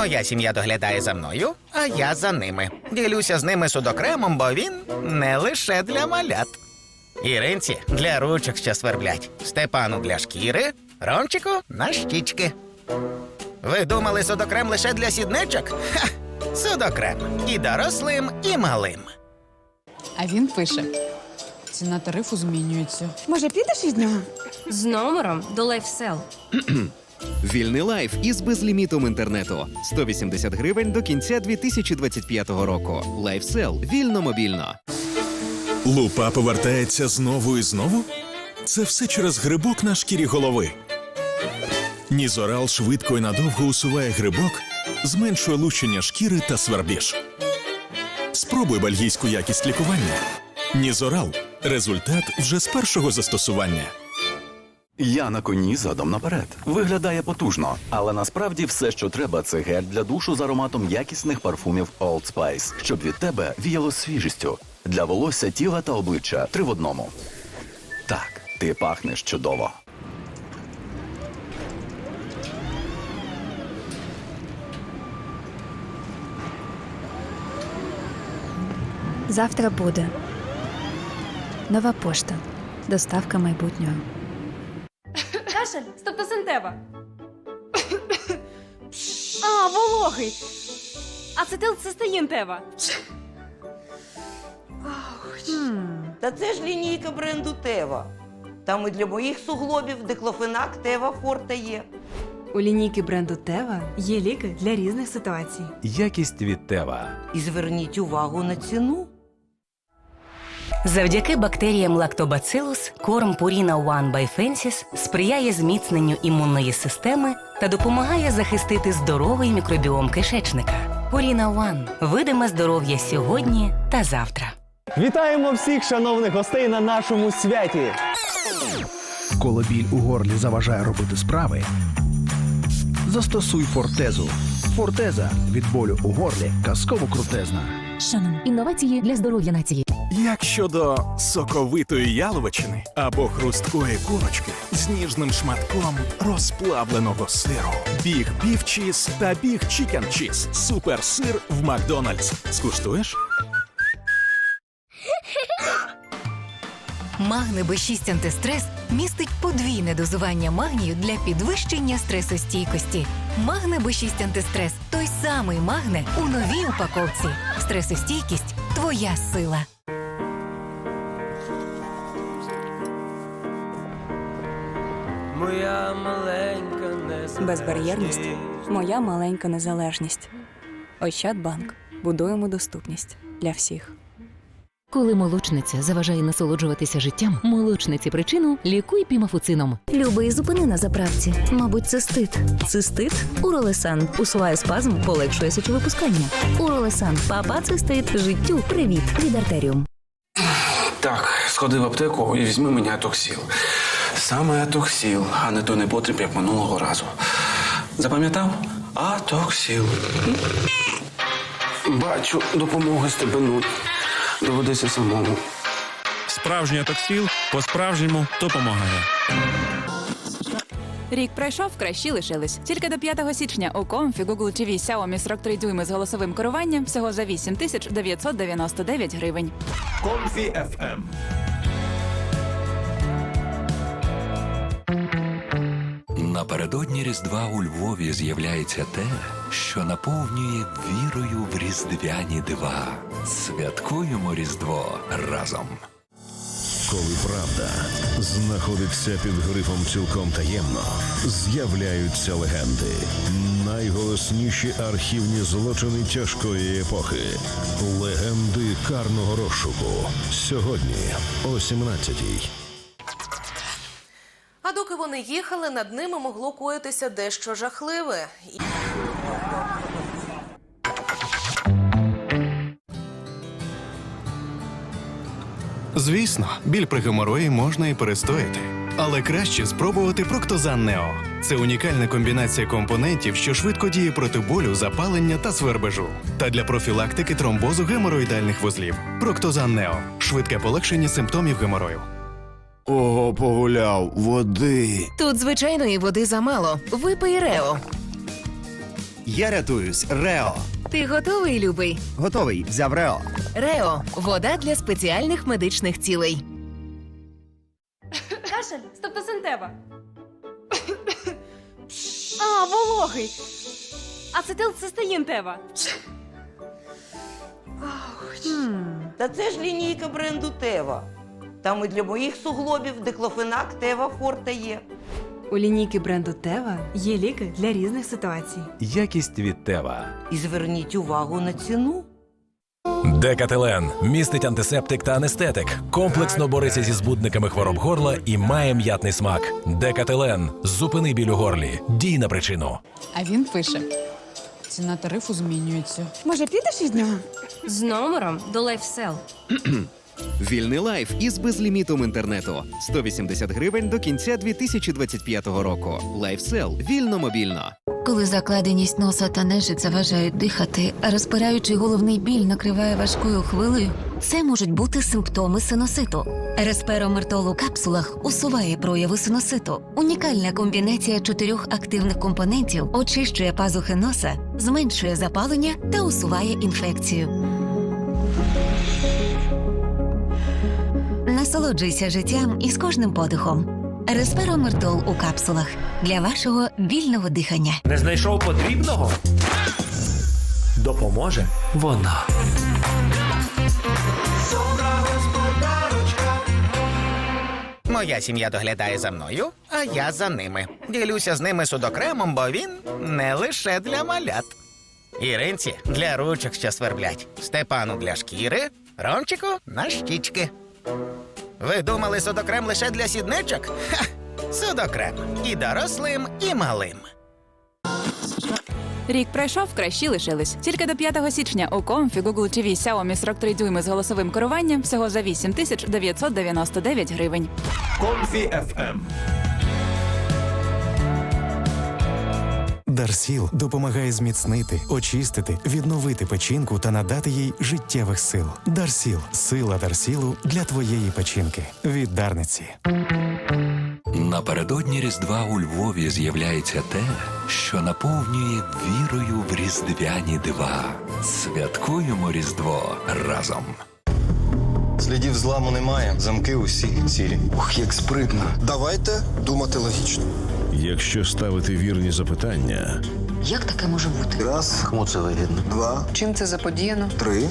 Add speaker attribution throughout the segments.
Speaker 1: Моя сім'я доглядає за мною, а я за ними. Ділюся з ними судокремом, бо він не лише для малят. Іринці для ручок, що сверблять, Степану для шкіри, Ромчику на щічки. Ви думали судокрем лише для сідничок? Ха! Судокрем і дорослим, і малим.
Speaker 2: А він пише: ціна тарифу змінюється.
Speaker 3: Може, підеш із нього?
Speaker 4: З номером до LifeSell.
Speaker 5: Вільний лайф із безлімітом інтернету 180 гривень до кінця 2025 року. Лайфсел вільно мобільно.
Speaker 6: Лупа повертається знову і знову? Це все через грибок на шкірі голови. Нізорал швидко і надовго усуває грибок, зменшує лущення шкіри та свербіж. Спробуй бельгійську якість лікування. Нізорал результат вже з першого застосування.
Speaker 7: Я на коні задом наперед. Виглядає потужно, але насправді все, що треба, це гель для душу з ароматом якісних парфумів Old Spice, щоб від тебе віяло свіжістю. Для волосся, тіла та обличчя три в одному. Так, ти пахнеш чудово.
Speaker 3: Завтра буде. Нова пошта. Доставка майбутнього.
Speaker 4: Кашель, стептосинтева. а, вологий. Тева.
Speaker 8: Та це ж лінійка бренду Тева. Там і для моїх суглобів диклофенак Тева Форте є.
Speaker 9: У лінійки бренду Тева є ліки для різних ситуацій.
Speaker 10: Якість від Тева.
Speaker 8: І зверніть увагу на ціну.
Speaker 11: Завдяки бактеріям Lactobacillus корм Purina One by Fences сприяє зміцненню імунної системи та допомагає захистити здоровий мікробіом кишечника. Purina One – видиме здоров'я сьогодні та завтра.
Speaker 12: Вітаємо всіх шановних гостей на нашому святі.
Speaker 13: Коли біль у горлі заважає робити справи, застосуй фортезу. Фортеза від болю у горлі казково крутезна.
Speaker 11: Шанон. Інновації для здоров'я нації.
Speaker 6: Як щодо соковитої яловичини або хрусткої курочки з ніжним шматком розплавленого сиру, біг півчіз та біг чікен чіз. Суперсир в Макдональдс. Скуштуєш?
Speaker 11: Магне Б6 антистрес містить подвійне дозування магнію для підвищення стресостійкості. Магне Б6 антистрес той самий магне у новій упаковці. Стресостійкість твоя сила.
Speaker 10: Моя маленька
Speaker 9: Безбар'єрність моя маленька незалежність. Ощадбанк. Будуємо доступність для всіх.
Speaker 11: Коли молочниця заважає насолоджуватися життям, молочниці причину лікуй пімафуцином.
Speaker 3: Любий зупини на заправці. Мабуть, цистит. Цистит? Уролесан. Усуває спазм, полегшує сечовипускання. Уролесан. Папа цистит. Життю. Привіт. Від артеріум.
Speaker 10: Так, сходи в аптеку і візьми мені атоксіл. Саме атоксіл, а не то не потріб, як минулого разу. Запам'ятав? Атоксіл. Бачу, допомоги стебенуть. Доведеться самому.
Speaker 6: Справжній атоксіл по-справжньому допомагає.
Speaker 2: Рік пройшов, кращі лишились. Тільки до 5 січня у Комфі Google TV Xiaomi 43 дюйми з голосовим керуванням всього за 8 тисяч 999 гривень.
Speaker 6: Комфі FM.
Speaker 10: Напередодні Різдва у Львові з'являється те, що наповнює вірою в різдвяні дива. Святкуємо Різдво разом.
Speaker 13: Коли правда знаходиться під грифом цілком таємно, з'являються легенди. Найголосніші архівні злочини тяжкої епохи. Легенди карного розшуку. Сьогодні о 17-й.
Speaker 4: Вони їхали, над ними могло коїтися дещо жахливе.
Speaker 6: Звісно, біль при геморої можна і перестояти. Але краще спробувати Проктозан Нео. Це унікальна комбінація компонентів, що швидко діє проти болю, запалення та свербежу. Та для профілактики тромбозу геморроїдальних вузлів. Проктозан Нео швидке полегшення симптомів геморою.
Speaker 13: Ого, погуляв, води.
Speaker 4: Тут звичайної води замало. Випий Рео.
Speaker 14: Я рятуюсь. Рео.
Speaker 3: Ти готовий, любий?
Speaker 14: Готовий. Взяв Рео.
Speaker 3: Рео вода для спеціальних медичних цілей.
Speaker 9: Кашель, стептосинтева. А, вологий. Ацетилцистеїн тева.
Speaker 15: Та це ж лінійка бренду Тева. Там і для моїх суглобів диклофенак Тева Форте є.
Speaker 9: У лінійки бренду Тева є ліки для різних ситуацій.
Speaker 16: Якість від Тева.
Speaker 15: І зверніть увагу на ціну.
Speaker 16: Декателен містить антисептик та анестетик, комплексно бореться зі збудниками хвороб горла і має м'ятний смак. Декателен зупини біль у горлі. Дій на причину.
Speaker 2: А він пише: ціна тарифу змінюється.
Speaker 9: Може, підеш від нього?
Speaker 3: З номером до LifeSell.
Speaker 5: Вільний лайф із безлімітом інтернету 180 гривень до кінця 2025 року. Лайфсел вільно мобільно.
Speaker 3: Коли закладеність носа та нежить заважають дихати, а розпираючий головний біль накриває важкою хвилею, це можуть бути симптоми синуситу. Респиромертол у капсулах усуває прояви синуситу. Унікальна комбінація чотирьох активних компонентів очищує пазухи носа, зменшує запалення та усуває інфекцію. Насолоджуйся життям із кожним подихом. Респиромертол у капсулах для вашого вільного дихання.
Speaker 16: Не знайшов потрібного? Допоможе вона.
Speaker 1: Моя сім'я доглядає за мною, а я за ними. Ділюся з ними судокремом, бо він не лише для малят. Іринці для ручок, що сверблять, Степану для шкіри, Ромчику на щічки. Ви думали судокрем лише для сідничок? Ха! Судокрем і дорослим, і малим.
Speaker 2: Рік пройшов, кращі лишились. Тільки до 5 січня у Комфі, Google TV, Xiaomi 43 дюйми з голосовим керуванням всього за 8 тисяч 999 гривень.
Speaker 17: Комфі FM.
Speaker 18: Дарсіл допомагає зміцнити, очистити, відновити печінку та надати їй життєвих сил. Дарсіл сила Дарсілу для твоєї печінки. Від Дарниці.
Speaker 19: Напередодні Різдва у Львові з'являється те, що наповнює вірою в різдвяні дива. Святкуємо Різдво разом.
Speaker 20: Слідів зламу немає, замки усі цілі. Ух, як спритно. Давайте думати логічно.
Speaker 17: Якщо ставити вірні запитання,
Speaker 3: Як таке може бути?
Speaker 20: Раз. Кому це вигідно? Два.
Speaker 3: Чим це заподіяно?
Speaker 20: Три.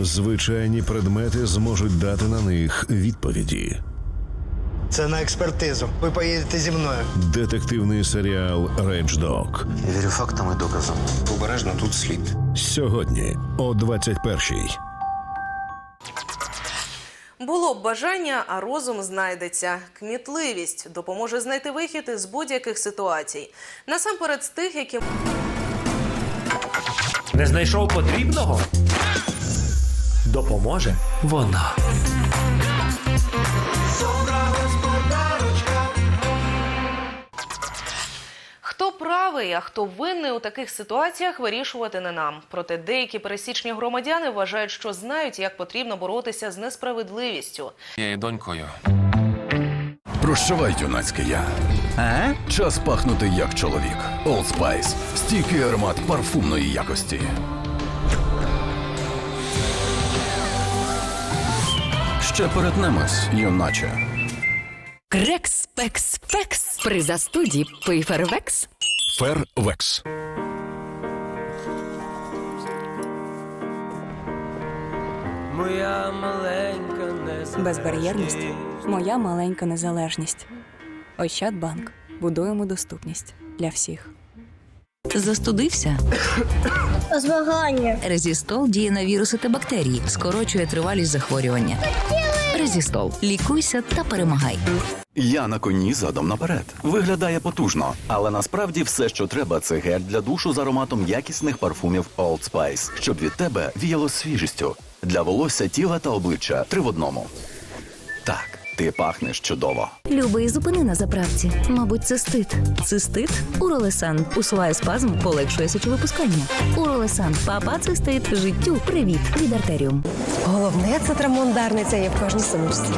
Speaker 17: звичайні предмети зможуть дати на них відповіді.
Speaker 20: Це на експертизу. Ви поїдете зі мною.
Speaker 17: Детективний серіал Рейндждог.
Speaker 20: Вірю фактам і доказам. Обережно тут слід.
Speaker 17: Сьогодні о 21-й.
Speaker 4: Було б бажання, а розум знайдеться. Кмітливість допоможе знайти вихід із будь-яких ситуацій. Насамперед з тих, які
Speaker 16: Не знайшов потрібного? Допоможе вона.
Speaker 4: Хто правий, а хто винний у таких ситуаціях, вирішувати не нам. Проте деякі пересічні громадяни вважають, що знають, як потрібно боротися з несправедливістю.
Speaker 21: Я донькою.
Speaker 7: Прощавай, юнацьке я.
Speaker 14: А?
Speaker 7: Час пахнути як чоловік. Old Spice. Стійкий аромат парфумної якості. Ще перетнемось, юначе.
Speaker 3: Крекс, пекс, фекс. При застуді пий фервекс.
Speaker 17: Фервекс.
Speaker 9: Моя маленька Безбар'єрність моя маленька незалежність. Ощадбанк. Будуємо доступність для всіх.
Speaker 3: Застудився?
Speaker 9: Змагання.
Speaker 3: Резістол діє на віруси та бактерії, скорочує тривалість захворювання. Резістол. Лікуйся та перемагай.
Speaker 7: Я на коні задом наперед. Виглядає потужно, але насправді все, що треба, це гель для душу з ароматом якісних парфумів Old Spice, щоб від тебе віяло свіжістю. Для волосся, тіла та обличчя три в одному. Так, ти пахнеш чудово.
Speaker 3: Любий зупини на заправці. Мабуть, цистит. Цистит? Уролесан. Усуває спазм, полегшує сечовипускання. Уролесан. Папа цистит. Життю. Привіт. Від артеріум.
Speaker 9: Головне це трамондарниця є в кожній сумочці.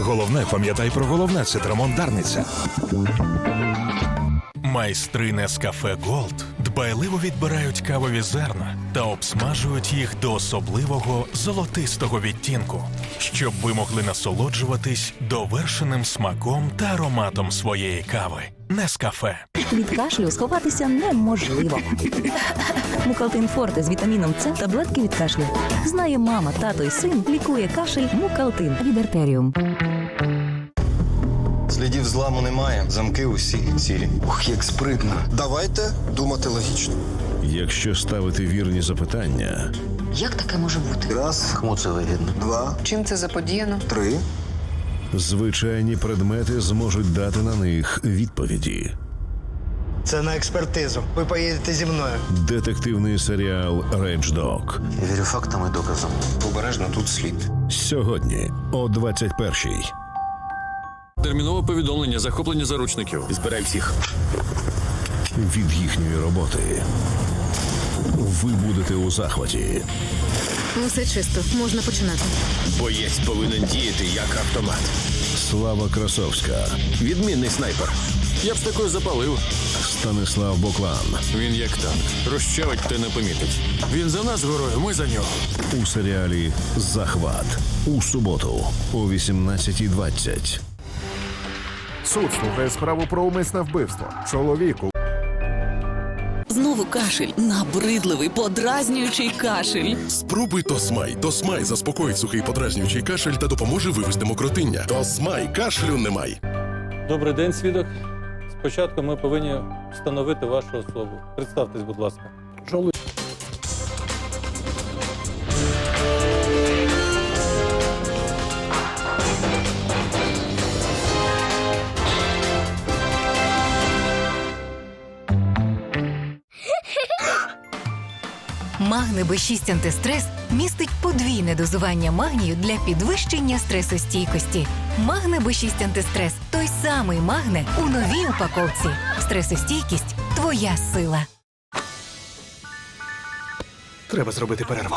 Speaker 17: Головне, пам'ятай про головне це Дарниця.
Speaker 6: Майстри Нескафе Голд дбайливо відбирають кавові зерна та обсмажують їх до особливого золотистого відтінку, щоб ви могли насолоджуватись довершеним смаком та ароматом своєї кави. Нескафе.
Speaker 3: Від кашлю сховатися неможливо. Мукалтин Форте з вітаміном С таблетки від кашлю. Знає мама, тато і син лікує кашель Мукалтин від артеріум.
Speaker 20: Слідів зламу немає, замки усі цілі. Ух, як спритно. Давайте думати логічно.
Speaker 17: Якщо ставити вірні запитання,
Speaker 20: Як таке може бути? Раз. Кому це вигідно? Два.
Speaker 22: Чим це заподіяно?
Speaker 20: Три.
Speaker 17: звичайні предмети зможуть дати на них відповіді.
Speaker 23: Це на експертизу. Ви поїдете зі мною.
Speaker 17: Детективний серіал Рейдждог.
Speaker 20: Я вірю фактам і доказам. Обережно тут слід.
Speaker 17: Сьогодні о 21-й.
Speaker 24: Термінове повідомлення, захоплення заручників. Збирай всіх.
Speaker 17: Від їхньої роботи. Ви будете у захваті.
Speaker 25: Все чисто, можна починати.
Speaker 24: Боєць повинен діяти як автомат.
Speaker 17: Слава Красовська.
Speaker 24: Відмінний снайпер. Я б з такою запалив.
Speaker 17: Станислав Боклан.
Speaker 24: Він як танк. Розчавить та не помітить. Він за нас горою, ми за нього.
Speaker 17: У серіалі Захват. У суботу о 18.20.
Speaker 13: Суд слухає справу про умисне вбивство. Чоловіку
Speaker 26: Знову кашель. Набридливий, подразнюючий кашель.
Speaker 27: Спробуй Тосмай. Тосмай заспокоїть сухий подразнюючий кашель та допоможе вивести мокротиння. Тосмай кашлю немає.
Speaker 28: Добрий день, свідок. Спочатку ми повинні встановити вашу особу. Представтесь, будь ласка.
Speaker 11: Магне Б6 антистрес містить подвійне дозування магнію для підвищення стресостійкості. Магне Б6 антистрес той самий магне у новій упаковці. Стресостійкість твоя сила.
Speaker 23: Треба зробити перерву.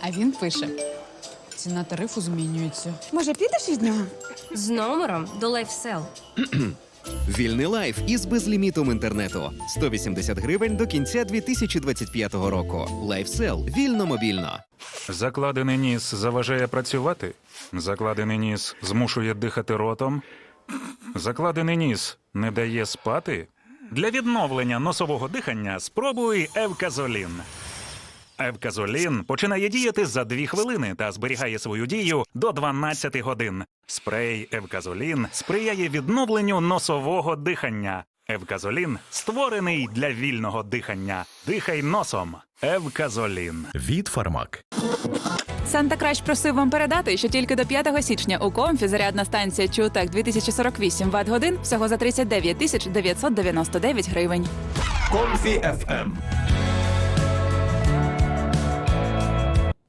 Speaker 29: А він пише: ціна тарифу змінюється.
Speaker 30: Може, підеш від нього? З номером до LifeSell.
Speaker 5: Вільний лайф із безлімітом інтернету 180 гривень до кінця 2025 року. Лайфсел вільно мобільно.
Speaker 31: Закладений ніс заважає працювати. Закладений ніс змушує дихати ротом. Закладений ніс не дає спати. Для відновлення носового дихання спробуй Евказолін. Евказолін починає діяти за 2 хвилини та зберігає свою дію до 12 годин. Спрей Евказолін сприяє відновленню носового дихання. Евказолін створений для вільного дихання. Дихай носом. Евказолін.
Speaker 32: Від Фармак.
Speaker 2: Санта Краш просив вам передати, що тільки до 5 січня у комфі зарядна станція Чутек 2048 Вт годин всього за 39 тисяч 999 гривень.
Speaker 33: Комфі FM.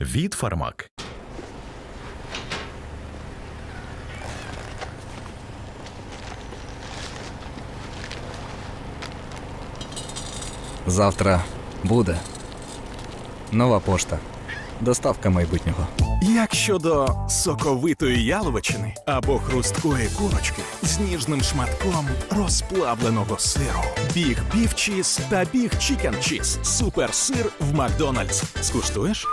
Speaker 32: Від Фармак.
Speaker 10: Завтра буде. Нова пошта.
Speaker 34: доставка майбутнього.
Speaker 6: Як щодо соковитої яловичини або хрусткої курочки з ніжним шматком розплавленого сиру, біг півчіз та біг чікен чіз. Суперсир в Макдональдс. Скуштуєш?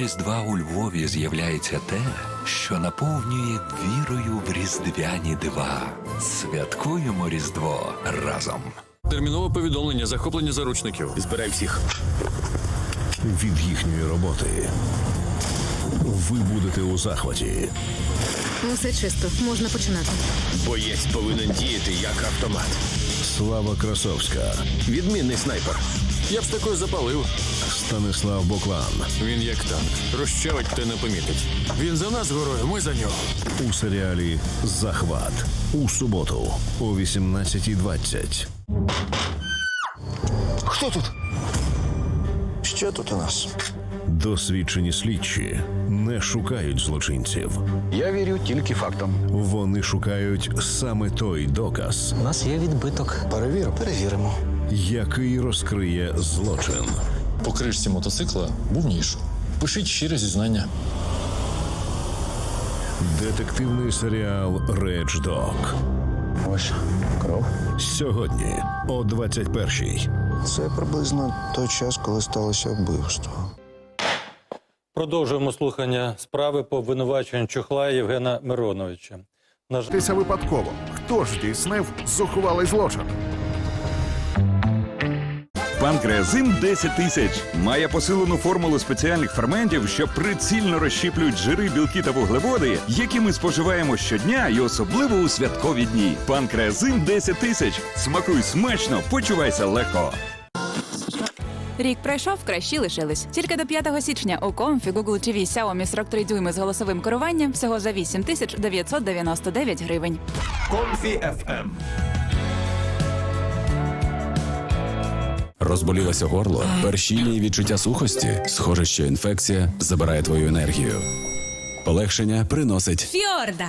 Speaker 19: Різдва у Львові з'являється те, що наповнює вірою в різдвяні дива. Святкуємо Різдво разом.
Speaker 24: Термінове повідомлення, захоплення заручників.
Speaker 20: Збирай всіх.
Speaker 17: Від їхньої роботи ви будете у захваті.
Speaker 10: Усе чисто, можна починати.
Speaker 20: Боєць повинен діяти як автомат.
Speaker 17: Слава Красовська,
Speaker 20: Відмінний снайпер.
Speaker 24: Я б з такою запалив.
Speaker 17: Станислав Боклан
Speaker 24: Він як танк. Розчавить та не помітить. Він за нас горою, ми за нього.
Speaker 17: у серіалі Захват у суботу о 18.20.
Speaker 20: Хто тут? Що тут у нас?
Speaker 17: Досвідчені слідчі не шукають злочинців.
Speaker 20: Я вірю тільки фактам.
Speaker 17: Вони шукають саме той доказ,
Speaker 20: У нас є відбиток. Перевіримо. Перевіримо.
Speaker 17: який розкриє злочин.
Speaker 24: По кришці мотоцикла був ніж. Пишіть щире зізнання.
Speaker 17: Детективний серіал Реч Дог.
Speaker 20: Ось кров.
Speaker 17: Сьогодні о 21.00.
Speaker 20: Це приблизно той час, коли сталося вбивство.
Speaker 28: Продовжуємо слухання справи по обвинуваченню чохла Євгена Мироновича. На жаль,
Speaker 35: випадково. Хто ж здійснив зухвалий злочин?
Speaker 15: Панкреазин 10 тисяч має посилену формулу спеціальних ферментів, що прицільно розщіплюють жири, білки та вуглеводи, які ми споживаємо щодня і особливо у святкові дні. Панкреазин 10 тисяч. Смакуй смачно, почувайся легко.
Speaker 2: Рік пройшов, кращі лишились. Тільки до 5 січня у Комфі, Google TV, Xiaomi 43 дюйми з голосовим керуванням всього за 8 тисяч 999 гривень.
Speaker 6: Комфі FM.
Speaker 14: Розболілося горло, першіння і відчуття сухості. Схоже, що інфекція забирає твою енергію. Полегшення приносить
Speaker 30: Фіорда.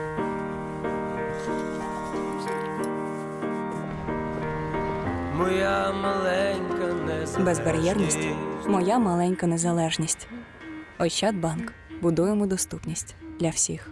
Speaker 36: Безбар'єрність моя маленька незалежність. Ощадбанк. Будуємо доступність для всіх.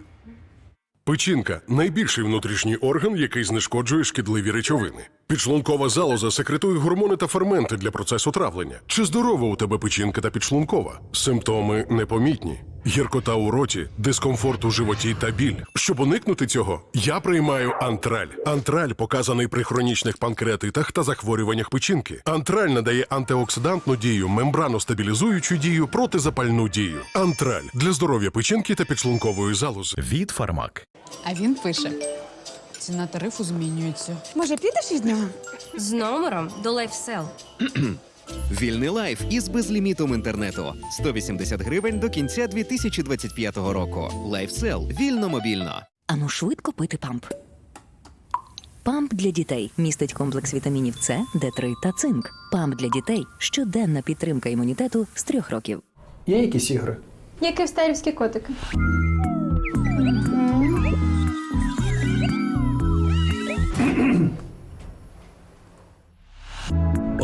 Speaker 27: Печінка найбільший внутрішній орган, який знешкоджує шкідливі речовини. Підшлункова залоза секретує гормони та ферменти для процесу травлення. Чи здорова у тебе печінка та підшлункова? Симптоми непомітні. Гіркота у роті, дискомфорт у животі та біль. Щоб уникнути цього, я приймаю антраль. Антраль показаний при хронічних панкреатитах та захворюваннях печінки. Антраль надає антиоксидантну дію, мембраностабілізуючу дію, протизапальну дію. Антраль для здоров'я печінки та підшлункової залози.
Speaker 6: Від фармак.
Speaker 29: А він пише: ціна тарифу змінюється.
Speaker 30: Може, підеш від нього?
Speaker 36: З номером до LifeSell.
Speaker 5: Вільний лайф із безлімітом інтернету 180 гривень до кінця 2025 року. Лайфсел вільно мобільно.
Speaker 37: Ану швидко пити памп. Памп для дітей містить комплекс вітамінів С, Д3 та цинк. Памп для дітей щоденна підтримка імунітету з трьох років.
Speaker 13: Є якісь ігри?
Speaker 10: Як і в старівські котики.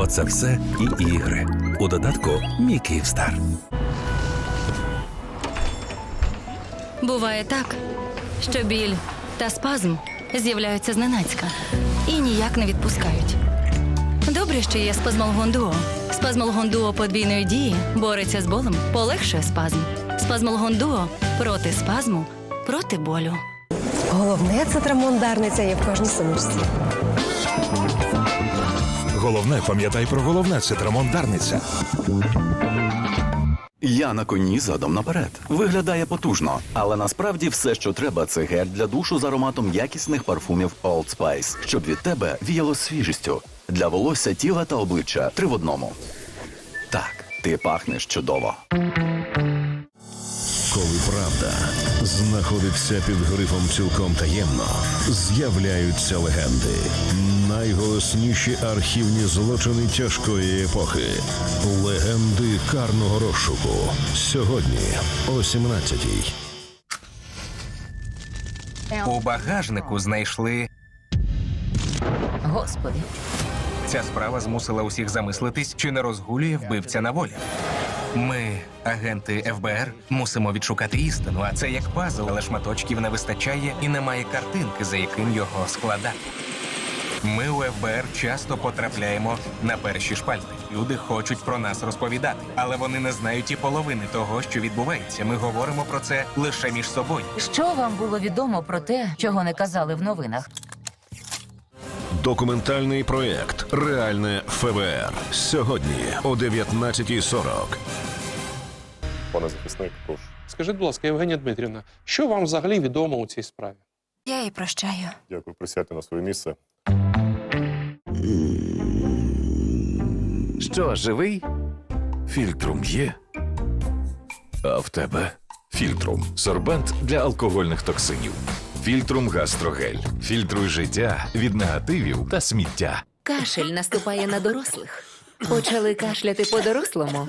Speaker 38: Оце все і ігри. У додатку Мій Київстар.
Speaker 36: Буває так, що біль та спазм з'являються зненацька і ніяк не відпускають. Добре, що є спазмолгон дуо. Спазмолгон дуо подвійної дії бореться з болем, полегшує спазм. Спазмолгон дуо проти спазму, проти болю.
Speaker 18: Головне це трамондарниця є в кожній сумочці.
Speaker 19: Головне, пам'ятай про головне цитрамон Дарниця.
Speaker 7: Я на коні задом наперед. Виглядає потужно, але насправді все, що треба, це гель для душу з ароматом якісних парфумів Old Spice, щоб від тебе віяло свіжістю. Для волосся, тіла та обличчя три в одному. Так, ти пахнеш чудово.
Speaker 17: Коли правда знаходиться під грифом цілком таємно, з'являються легенди. Найголосніші архівні злочини тяжкої епохи. Легенди карного розшуку. Сьогодні о 17-й.
Speaker 39: У багажнику знайшли.
Speaker 40: Господи.
Speaker 39: Ця справа змусила усіх замислитись, чи не розгулює вбивця на волі. Ми, агенти ФБР, мусимо відшукати істину, а це як пазл, але шматочків не вистачає і немає картинки, за яким його складати. Ми у ФБР часто потрапляємо на перші шпальти. Люди хочуть про нас розповідати, але вони не знають і половини того, що відбувається. Ми говоримо про це лише між собою.
Speaker 40: Що вам було відомо про те, чого не казали в новинах?
Speaker 17: Документальний проєкт Реальне ФБР. Сьогодні о 19.40.
Speaker 41: Пане захисник, прошу. Скажіть, будь ласка, Євгенія Дмитрівна, що вам взагалі відомо у цій справі?
Speaker 11: Я їй прощаю.
Speaker 41: Дякую, присядьте на своє місце.
Speaker 16: Що, живий? Фільтрум є. А в тебе фільтрум сорбент для алкогольних токсинів. Фільтрум гастрогель. Фільтруй життя від негативів та сміття.
Speaker 37: Кашель наступає на дорослих. Почали кашляти по-дорослому.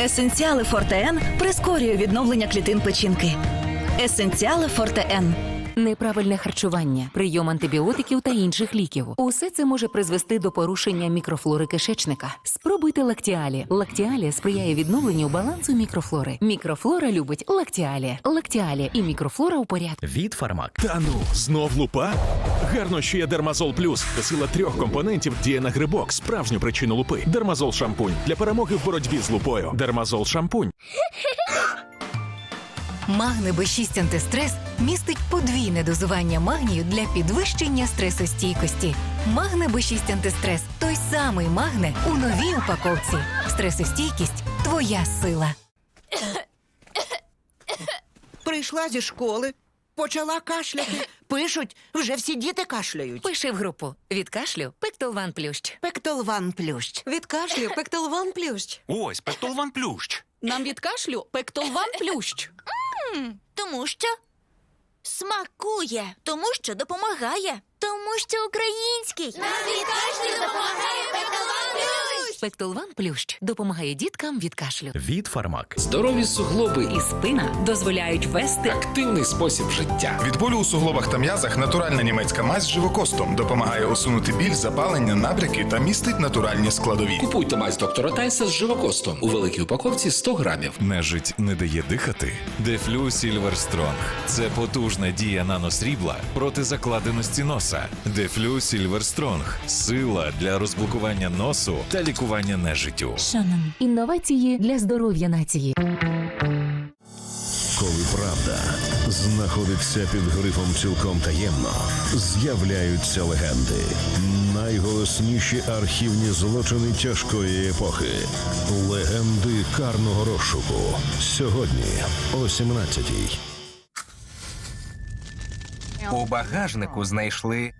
Speaker 42: Есенціали Фортеен прискорює відновлення клітин печінки. Есенціали Форте Н.
Speaker 37: Неправильне харчування, прийом антибіотиків та інших ліків. Усе це може призвести до порушення мікрофлори кишечника. Спробуйте лактіалі. Лактіалі сприяє відновленню балансу мікрофлори. Мікрофлора любить лактіалі. Лактіалі і мікрофлора у порядку.
Speaker 32: Від Фармак.
Speaker 6: Та ну, знов лупа? Гарно, що є Дермазол Плюс. Сила трьох компонентів діє на грибок, справжню причину лупи. Дермазол шампунь для перемоги в боротьбі з лупою. Дермазол шампунь.
Speaker 11: Магне Б6 антистрес містить подвійне дозування магнію для підвищення стресостійкості. Магне Б6 антистрес той самий магне у новій упаковці. Стресостійкість твоя сила.
Speaker 10: Прийшла зі школи, почала кашляти. Пишуть, вже всі діти кашляють.
Speaker 37: Пиши в групу від кашлю Пектолван Плющ.
Speaker 10: Пектолван плющ.
Speaker 30: Від кашлю пектолван плющ.
Speaker 24: Ось Пектолван Плющ.
Speaker 30: Нам від кашлю пектолван плющ.
Speaker 11: Тому що смакує, тому що допомагає, тому що український. Нам від допомагає.
Speaker 37: Пектолван Плющ допомагає діткам від кашлю.
Speaker 32: Від Фармак.
Speaker 43: Здорові суглоби і спина дозволяють вести активний спосіб життя.
Speaker 20: Від болю у суглобах та м'язах натуральна німецька мазь з живокостом допомагає усунути біль, запалення, набряки та містить натуральні складові.
Speaker 43: Купуйте мазь доктора Тайса з живокостом у великій упаковці 100 грамів.
Speaker 17: Нежить не дає дихати. Дефлю Сільвер Стронг. Це потужна дія наносрібла проти закладеності носа. Дефлю Сільвер Стронг. Сила для розблокування носу та лікування нежиттю.
Speaker 37: Шанан. Інновації для здоров'я нації.
Speaker 17: Коли правда знаходиться під грифом цілком таємно, з'являються легенди. Найголосніші архівні злочини тяжкої епохи. Легенди карного розшуку. Сьогодні о 17-й.
Speaker 39: У багажнику знайшли.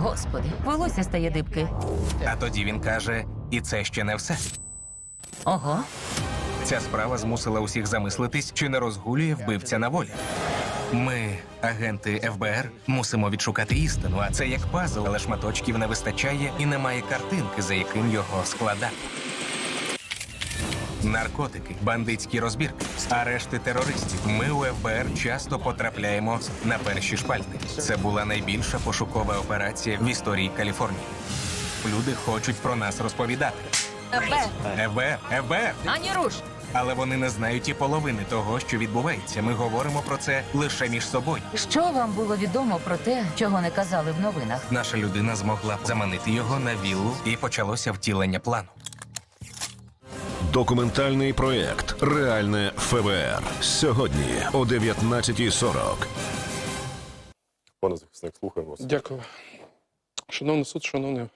Speaker 40: Господи, волосся стає дибки.
Speaker 39: А тоді він каже: і це ще не все.
Speaker 40: Ого.
Speaker 39: Ця справа змусила усіх замислитись, чи не розгулює вбивця на волі. Ми, агенти ФБР, мусимо відшукати істину, а це як пазл, але шматочків не вистачає і немає картинки, за яким його складати. Наркотики, бандитські розбірки, арешти терористів. Ми у ФБР часто потрапляємо на перші шпальти. Це була найбільша пошукова операція в історії Каліфорнії. Люди хочуть про нас розповідати. ФБР, ФБР!
Speaker 40: Ані руш!
Speaker 39: Але вони не знають і половини того, що відбувається. Ми говоримо про це лише між собою.
Speaker 40: Що вам було відомо про те, чого не казали в новинах?
Speaker 39: Наша людина змогла заманити його на віллу, і почалося втілення плану.
Speaker 17: Документальний проєкт Реальне ФБР. Сьогодні о 19.40.
Speaker 13: Пане захисник, слухаємо вас.
Speaker 41: Дякую. Шановний суд, шановний